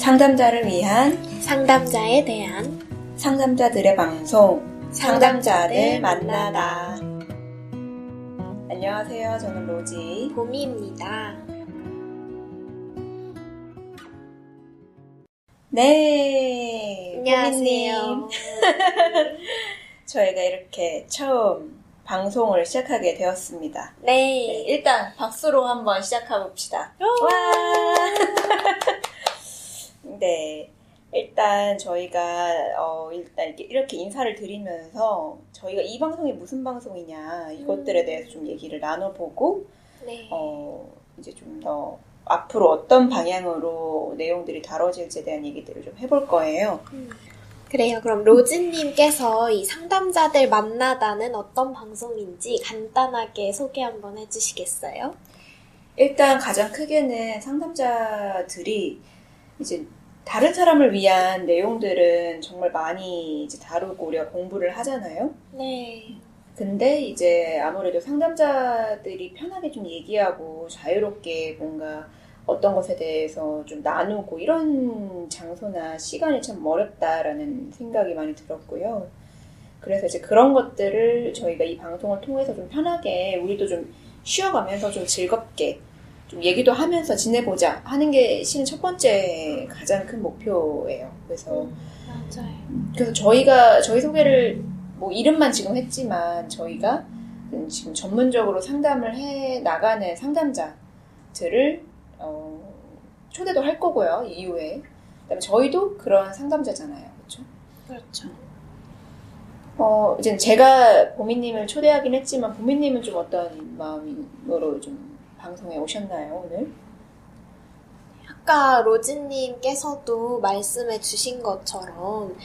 상담자를 위한 상담자에 대한 상담자들의 방송 상담자들 만나다. 안녕하세요. 저는 로지. 봄이입니다. 네. 안녕하세요. 저희가 이렇게 처음 방송을 시작하게 되었습니다. 네, 네. 일단 박수로 한번 시작해 봅시다. 와. 네. 일단 저희가 어 일단 이렇게, 인사를 드리면서 저희가 이 방송이 무슨 방송이냐 이것들에 음. 대해서 좀 얘기를 나눠보고 네. 어 이제 좀 더 앞으로 어떤 방향으로 내용들이 다뤄질지에 대한 얘기들을 좀 해볼 거예요. 음. 그래요. 그럼 로즈님께서 이 상담자들 만나다는 어떤 방송인지 간단하게 소개 한번 해주시겠어요? 일단 가장 크게는 상담자들이 이제 다른 사람을 위한 내용들은 정말 많이 이제 다루고 우리가 공부를 하잖아요. 네. 근데 이제 아무래도 상담자들이 편하게 좀 얘기하고 자유롭게 뭔가 어떤 것에 대해서 좀 나누고 이런 장소나 시간이 참 어렵다라는 생각이 많이 들었고요. 그래서 이제 그런 것들을 저희가 이 방송을 통해서 좀 편하게 우리도 좀 쉬어가면서 좀 즐겁게 좀 얘기도 하면서 지내보자 하는 게 실은 첫 번째 가장 큰 목표예요. 그래서 맞아요. 그래서 저희가 저희 소개를 뭐 이름만 지금 했지만 저희가 지금 전문적으로 상담을 해 나가는 상담자들을 어, 초대도 할 거고요 이후에 그다음에 저희도 그런 상담자잖아요 그렇죠? 그렇죠. 어 이제 제가 보미님을 초대하긴 했지만 보미님은 좀 어떤 마음으로 좀 방송에 오셨나요 오늘? 아까 로즈님께서도 말씀해 주신 것처럼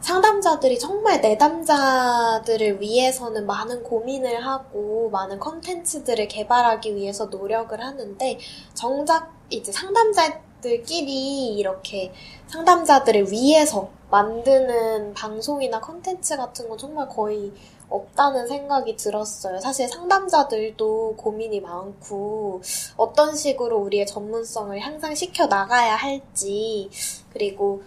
상담자들이 정말 내담자들을 위해서는 많은 고민을 하고 많은 컨텐츠들을 개발하기 위해서 노력을 하는데 정작 이제 상담자 들끼리 이렇게 상담자들을 위해서 만드는 방송이나 컨텐츠 같은 건 정말 거의 없다는 생각이 들었어요. 사실 상담자들도 고민이 많고 어떤 식으로 우리의 전문성을 향상시켜 나가야 할지 그리고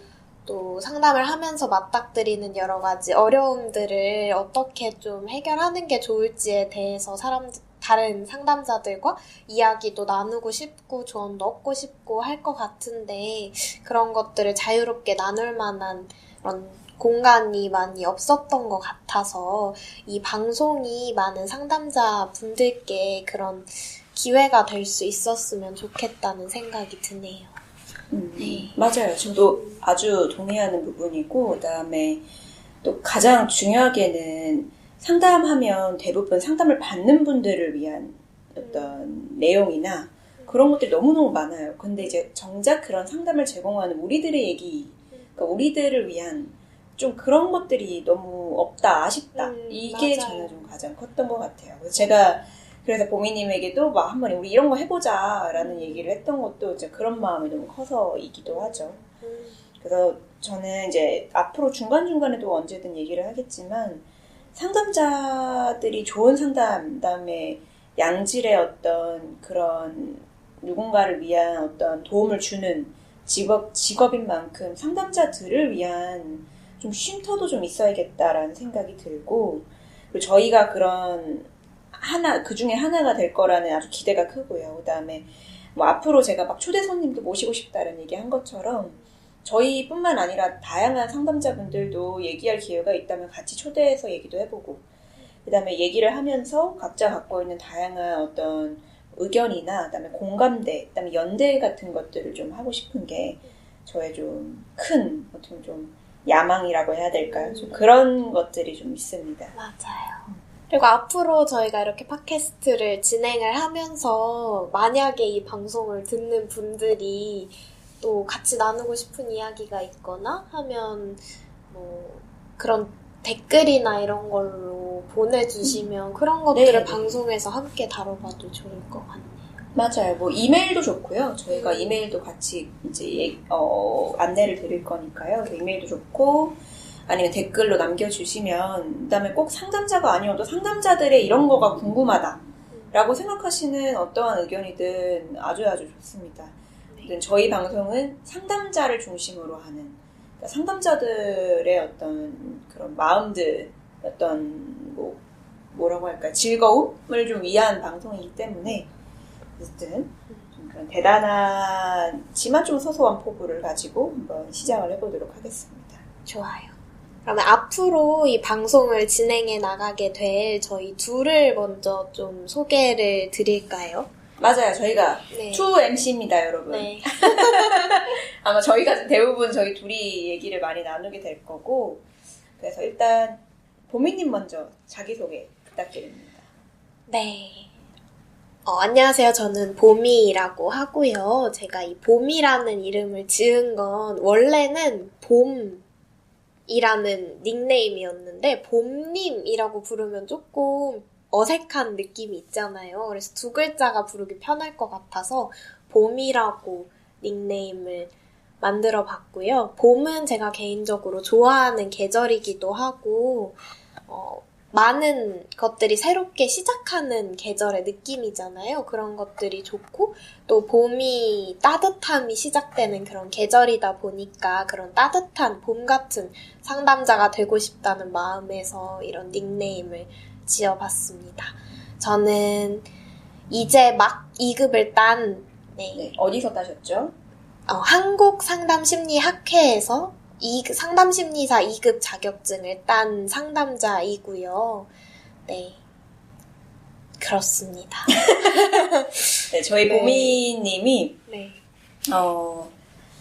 또 상담을 하면서 맞닥뜨리는 여러 가지 어려움들을 어떻게 좀 해결하는 게 좋을지에 대해서 사람 다른 상담자들과 이야기도 나누고 싶고 조언도 얻고 싶고 할 것 같은데 그런 것들을 자유롭게 나눌 만한 그런 공간이 많이 없었던 것 같아서 이 방송이 많은 상담자 분들께 그런 기회가 될 수 있었으면 좋겠다는 생각이 드네요. 음, 네. 맞아요. 저도 아주 동의하는 부분이고, 그 다음에 또 가장 중요하게는 상담하면 대부분 상담을 받는 분들을 위한 어떤 내용이나 그런 것들이 너무너무 많아요. 근데 이제 정작 그런 상담을 제공하는 우리들의 얘기, 그러니까 우리들을 위한 좀 그런 것들이 너무 없다, 아쉽다. 음, 이게 맞아요. 저는 좀 가장 컸던 것 같아요. 그래서 제가 그래서 보미님에게도 막 한번 우리 이런 거 해보자라는 얘기를 했던 것도 이제 그런 마음이 너무 커서이기도 하죠. 음, 그래서 저는 이제 앞으로 중간중간에도 언제든 얘기를 하겠지만 상담자들이 좋은 상담, 그다음에 양질의 어떤 그런 누군가를 위한 어떤 도움을 주는 직업, 직업인 만큼 상담자들을 위한 좀 쉼터도 좀 있어야겠다라는 생각이 들고, 그리고 저희가 그런 하나, 그 중에 하나가 될 거라는 아주 기대가 크고요. 그 다음에 뭐 앞으로 제가 막 초대 손님도 모시고 싶다는 얘기 한 것처럼 저희뿐만 아니라 다양한 상담자분들도 얘기할 기회가 있다면 같이 초대해서 얘기도 해보고 그 다음에 얘기를 하면서 각자 갖고 있는 다양한 어떤 의견이나 그다음에 공감대, 그다음에 연대 같은 것들을 좀 하고 싶은 게 저의 좀 큰 어떻게 좀 야망이라고 해야 될까요? 좀 그런 것들이 좀 있습니다. 맞아요. 그리고 앞으로 저희가 이렇게 팟캐스트를 진행을 하면서 만약에 이 방송을 듣는 분들이 또 같이 나누고 싶은 이야기가 있거나 하면 뭐 그런 댓글이나 이런 걸로 보내주시면 그런 것들을 네, 네. 방송에서 함께 다뤄봐도 좋을 것 같네요. 맞아요. 뭐 이메일도 좋고요. 저희가 음. 이메일도 같이 이제 얘- 어, 안내를 드릴 거니까요. 이메일도 좋고 아니면 댓글로 남겨주시면 그다음에 꼭 상담자가 아니어도 상담자들의 이런 거가 궁금하다라고 생각하시는 어떠한 의견이든 아주 아주 좋습니다. 저희 방송은 상담자를 중심으로 하는 그러니까 상담자들의 어떤 그런 마음들, 어떤 뭐 뭐라고 할까 즐거움을 좀 위한 방송이기 때문에 어쨌든 좀 그런 대단하지만 좀 소소한 포부를 가지고 한번 시작을 해보도록 하겠습니다. 좋아요. 그러면 앞으로 이 방송을 진행해 나가게 될 저희 둘을 먼저 좀 소개를 드릴까요? 맞아요. 저희가 네. 투 MC입니다, 여러분. 네. 아마 저희가 대부분 저희 둘이 얘기를 많이 나누게 될 거고 그래서 일단 보미님 먼저 자기소개 부탁드립니다. 네. 어, 안녕하세요. 저는 봄이라고 하고요. 제가 이 봄이라는 이름을 지은 건 원래는 봄 이라는 닉네임이었는데 봄님이라고 부르면 조금 어색한 느낌이 있잖아요. 그래서 두 글자가 부르기 편할 것 같아서 봄이라고 닉네임을 만들어 봤고요. 봄은 제가 개인적으로 좋아하는 계절이기도 하고, 어, 많은 것들이 새롭게 시작하는 계절의 느낌이잖아요. 그런 것들이 좋고, 또 봄이 따뜻함이 시작되는 그런 계절이다 보니까 그런 따뜻한 봄 같은 상담자가 되고 싶다는 마음에서 이런 닉네임을 지어봤습니다. 저는 이제 막 2급을 딴, 네, 네, 어디서 따셨죠? 어, 한국 상담심리학회에서 2급, 상담심리사 2급 자격증을 딴 상담자이고요. 네. 그렇습니다. 네, 저희 네. 보미님이 네. 어,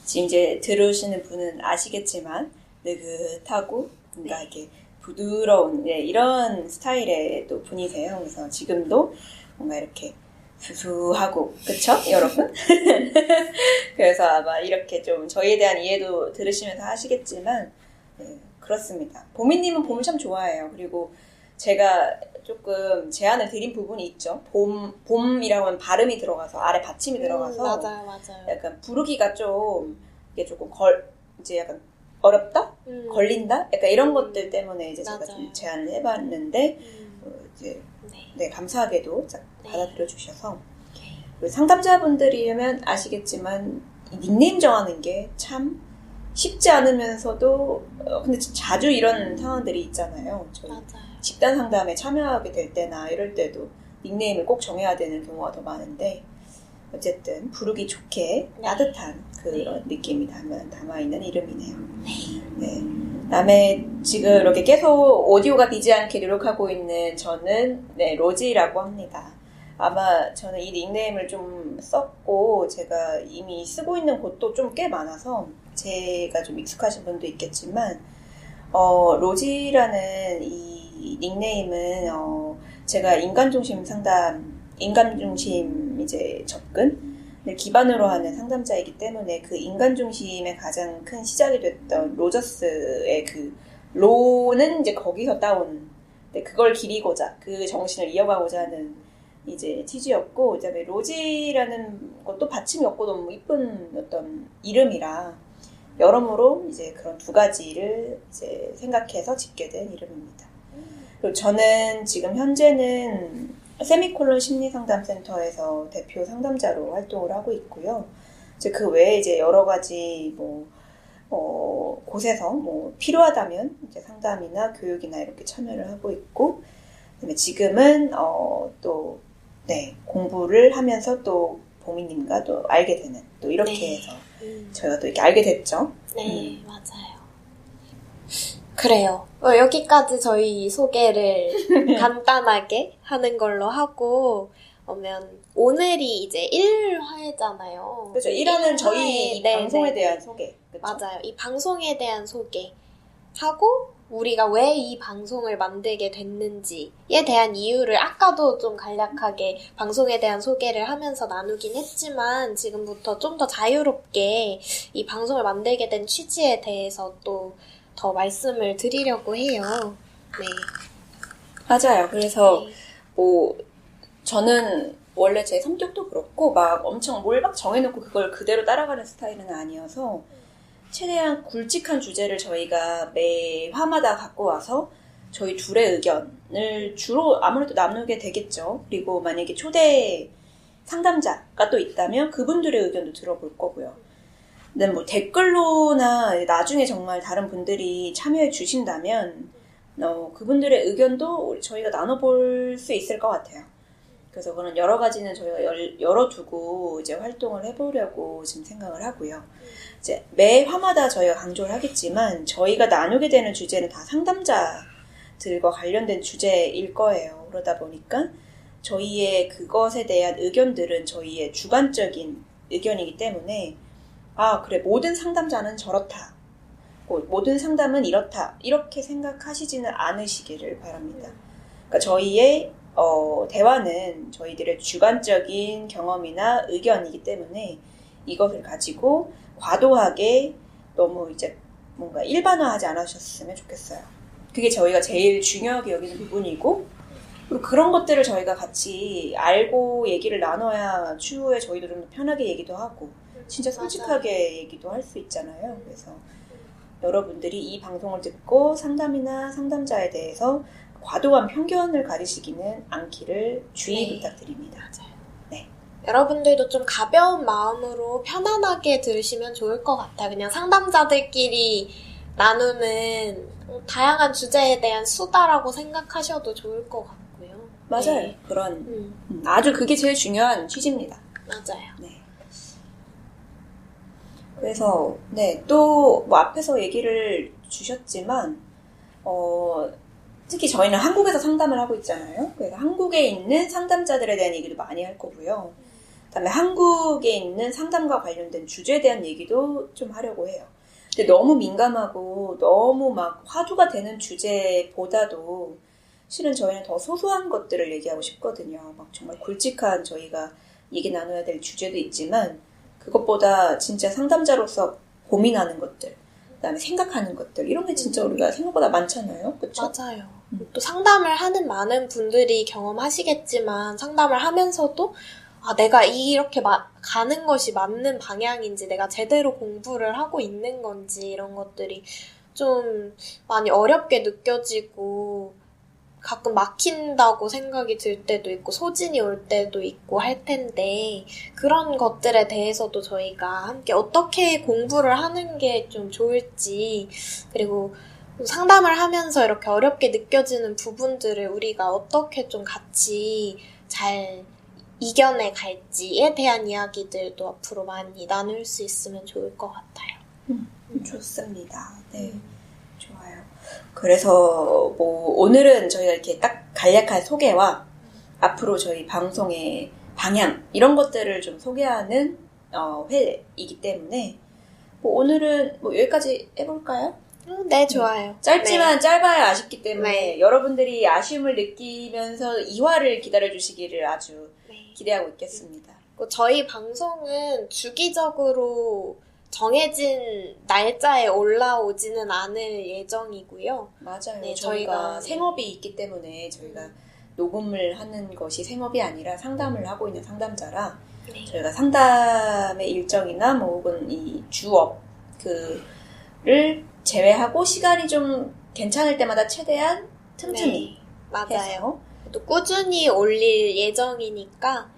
지금 이제 들으시는 분은 아시겠지만 느긋하고 뭔가 네. 이렇게 부드러운 네, 이런 스타일의 또 분이세요. 그래서 지금도 뭔가 이렇게 수수하고 그쵸 여러분? 그래서 아마 이렇게 좀 저희에 대한 이해도 들으시면서 하시겠지만 네, 그렇습니다. 보미님은 봄을 참 좋아해요. 그리고 제가 조금 제안을 드린 부분이 있죠. 봄 봄이라고 하면 발음이 들어가서 아래 받침이 들어가서 음, 맞아요, 맞아요. 약간 부르기가 좀 이게 조금 걸 이제 약간 어렵다 음, 걸린다 약간 이런 음. 것들 때문에 이제 제가 맞아요. 좀 제안을 해봤는데 음, 어, 이제 네. 네 감사하게도 자- 네. 받아들여 주셔서 상담자분들이면 아시겠지만 이 닉네임 정하는 게 참 쉽지 않으면서도 어, 근데 자주 이런 상황들이 있잖아요. 저희 맞아요. 집단 상담에 참여하게 될 때나 이럴 때도 닉네임을 꼭 정해야 되는 경우가 더 많은데 어쨌든 부르기 좋게 네. 따뜻한 그런 느낌이 담아, 담아있는 이름이네요. 네. 그다음에 지금 이렇게 계속 오디오가 비지 않게 노력하고 있는 저는 네, 로지라고 합니다. 아마 저는 이 닉네임을 좀 썼고 제가 이미 쓰고 있는 곳도 좀 꽤 많아서 제가 좀 익숙하신 분도 있겠지만 어, 로지라는 이 닉네임은 어, 제가 인간 중심 상담, 인간 중심 이제 접근을 기반으로 하는 상담자이기 때문에 그 인간 중심의 가장 큰 시작이 됐던 로저스의 그 로는 이제 거기서 따온 근데 그걸 기리고자 그 정신을 이어가고자 하는 이제 취지였고 그다음에 로지라는 것도 받침이 없고 너무 이쁜 어떤 이름이라 여러모로 이제 그런 두 가지를 이제 생각해서 짓게 된 이름입니다. 그리고 저는 지금 현재는 세미콜론 심리상담센터에서 대표 상담자로 활동을 하고 있고요. 이제 그 외에 이제 여러 가지 뭐, 어, 곳에서 뭐 필요하다면 이제 상담이나 교육이나 이렇게 참여를 하고 있고, 그다음에 지금은 어, 또, 네, 공부를 하면서 또 보미님과 또 알게 되는 또 이렇게 네. 해서 음, 저희가 또 이렇게 알게 됐죠. 네, 맞아요. 그래요. 어, 여기까지 저희 소개를 간단하게 하는 걸로 하고, 오면 오늘이 이제 1화잖아요. 그렇죠. 일하는 저희 이 네, 방송에 네, 대한 소개. 그렇죠? 맞아요. 이 방송에 대한 소개 하고 우리가 왜 이 방송을 만들게 됐는지에 대한 이유를 아까도 좀 간략하게 방송에 대한 소개를 하면서 나누긴 했지만 지금부터 좀 더 자유롭게 이 방송을 만들게 된 취지에 대해서 또 더 말씀을 드리려고 해요. 네. 맞아요. 그래서 네. 뭐 저는 원래 제 성격도 그렇고 막 엄청 뭘 막 정해놓고 그걸 그대로 따라가는 스타일은 아니어서 최대한 굵직한 주제를 저희가 매 화마다 갖고 와서 저희 둘의 의견을 주로 아무래도 나누게 되겠죠. 그리고 만약에 초대 상담자가 또 있다면 그분들의 의견도 들어볼 거고요. 근데 뭐 댓글로나 나중에 정말 다른 분들이 참여해 주신다면 어, 그분들의 의견도 저희가 나눠볼 수 있을 것 같아요. 그래서 그런 여러 가지는 저희가 열, 열어두고 이제 활동을 해보려고 지금 생각을 하고요. 이제 매 화마다 저희가 강조를 하겠지만 저희가 나누게 되는 주제는 다 상담자들과 관련된 주제일 거예요. 그러다 보니까 저희의 그것에 대한 의견들은 저희의 주관적인 의견이기 때문에 아 그래 모든 상담자는 저렇다. 모든 상담은 이렇다. 이렇게 생각하시지는 않으시기를 바랍니다. 그러니까 저희의 어, 대화는 저희들의 주관적인 경험이나 의견이기 때문에 이것을 가지고 과도하게 너무 이제 뭔가 일반화하지 않으셨으면 좋겠어요. 그게 저희가 제일 중요하게 여기는 부분이고 그리고 그런 것들을 저희가 같이 알고 얘기를 나눠야 추후에 저희도 좀 편하게 얘기도 하고 진짜 솔직하게 맞아. 얘기도 할 수 있잖아요. 그래서 여러분들이 이 방송을 듣고 상담이나 상담자에 대해서 과도한 편견을 가지시기는 않기를 주의 네. 부탁드립니다. 맞아요. 네. 여러분들도 좀 가벼운 마음으로 편안하게 들으시면 좋을 것 같아요. 그냥 상담자들끼리 나누는 다양한 주제에 대한 수다라고 생각하셔도 좋을 것 같고요. 맞아요. 네. 그런 음. 음 아주 그게 제일 중요한 취지입니다. 맞아요. 네. 그래서 네 또 뭐 앞에서 얘기를 주셨지만 어 특히 저희는 한국에서 상담을 하고 있잖아요. 그래서 한국에 있는 상담자들에 대한 얘기도 많이 할 거고요. 그다음에 한국에 있는 상담과 관련된 주제에 대한 얘기도 좀 하려고 해요. 근데 너무 민감하고 너무 막 화두가 되는 주제보다도 실은 저희는 더 소소한 것들을 얘기하고 싶거든요. 막 정말 굵직한 저희가 얘기 나눠야 될 주제도 있지만 그것보다 진짜 상담자로서 고민하는 것들, 그다음에 생각하는 것들 이런 게 진짜 우리가 생각보다 많잖아요. 그렇죠? 맞아요. 음. 또 상담을 하는 많은 분들이 경험하시겠지만 상담을 하면서도 아, 내가 이렇게 마, 가는 것이 맞는 방향인지, 내가 제대로 공부를 하고 있는 건지, 이런 것들이 좀 많이 어렵게 느껴지고, 가끔 막힌다고 생각이 들 때도 있고, 소진이 올 때도 있고 할 텐데, 그런 것들에 대해서도 저희가 함께 어떻게 공부를 하는 게 좀 좋을지, 그리고 상담을 하면서 이렇게 어렵게 느껴지는 부분들을 우리가 어떻게 좀 같이 잘 이겨내 갈지에 대한 이야기들도 앞으로 많이 나눌 수 있으면 좋을 것 같아요. 음, 좋습니다. 네. 좋아요. 그래서 뭐 오늘은 저희가 이렇게 딱 간략한 소개와 앞으로 저희 방송의 방향 이런 것들을 좀 소개하는 어, 회이기 때문에 뭐 오늘은 뭐 여기까지 해볼까요? 음, 네, 좋아요. 짧지만 네. 짧아야 아쉽기 때문에 네. 여러분들이 아쉬움을 느끼면서 2화를 기다려주시기를 아주 네. 기대하고 있겠습니다. 저희 방송은 주기적으로 정해진 날짜에 올라오지는 않을 예정이고요. 맞아요. 네, 저희가, 저희가 생업이 있기 때문에 저희가 녹음을 하는 것이 생업이 아니라 상담을 하고 있는 상담자라 네. 저희가 상담의 일정이나 뭐 혹은 이 주업 그를 제외하고 시간이 좀 괜찮을 때마다 최대한 틈틈이 네, 맞아요. 또 꾸준히 올릴 예정이니까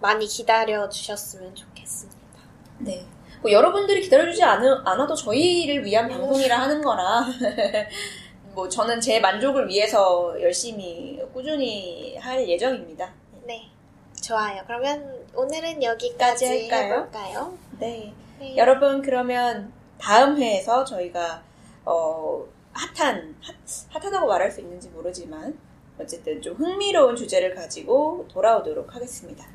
많이 기다려 주셨으면 좋겠습니다. 네. 뭐 여러분들이 기다려주지 않, 않아도 저희를 위한 방송이라 하는 거라 뭐 저는 제 만족을 위해서 열심히 꾸준히 할 예정입니다. 네. 좋아요. 그러면 오늘은 여기까지 할까요? 해볼까요? 네. 네. 여러분 그러면 다음 회에서 저희가 어, 핫한, 핫, 핫하다고 말할 수 있는지 모르지만, 어쨌든 좀 흥미로운 주제를 가지고 돌아오도록 하겠습니다.